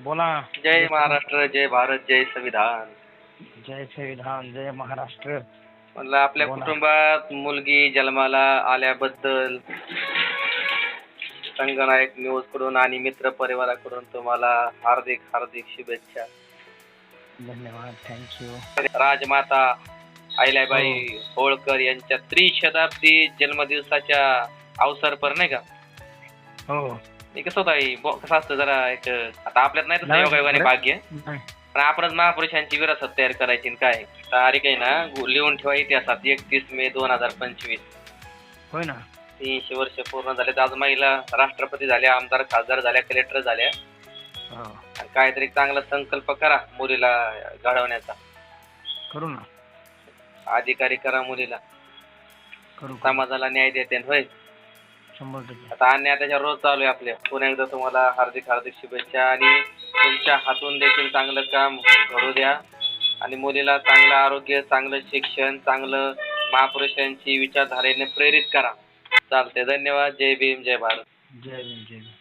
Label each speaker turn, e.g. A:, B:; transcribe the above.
A: बोला.
B: जय महाराष्ट्र जय भारत जय संविधान.
A: जय संविधान जय महाराष्ट्र.
B: म्हणलं आपल्या. कुटुंबात मुलगी जन्माला आल्याबद्दल संगनायक न्यूजकडून आणि मित्र परिवाराकडून तुम्हाला हार्दिक हार्दिक शुभेच्छा.
A: धन्यवाद थँक्यू
B: राजमाता अहिल्याबाई होळकर यांच्या त्रिशताब्दी जन्मदिवसाच्या अवसर पर नाही का?
A: हो.
B: कसं होतं कसं असतं जरा एक आता आपल्यात नाही तसं योगायोगाने. भाग्य. पण आपणच महापुरुषांची विरासत तयार करायची आणि काय. तारीख आहे ना लिहून ठेवा इतिहासात एकतीस मे दोन हजार पंचवीस.
A: होय ना.
B: तीनशे वर्ष पूर्ण झाले. आज महिला राष्ट्रपती झाल्या आमदार खासदार झाल्या कलेक्टर झाल्या. काहीतरी चांगला संकल्प करा मुलीला घडवण्याचा.
A: करू ना.
B: अधिकारी करा मुलीला. समाजाला न्याय देते होय.
A: शंभर टक्के.
B: आता अन्याय त्याच्या रोज चालू आहे आपल्या पुन्हा एकदा तुम्हाला हार्दिक हार्दिक शुभेच्छा आणि तुमच्या हातून देखील चांगलं काम घडू द्या. आणि मुलीला चांगलं आरोग्य चांगलं शिक्षण चांगलं महापुरुषांची विचारधारेने प्रेरित करा. चालते धन्यवाद. जय भीम जय भारत.
A: जय भीम जय भीम.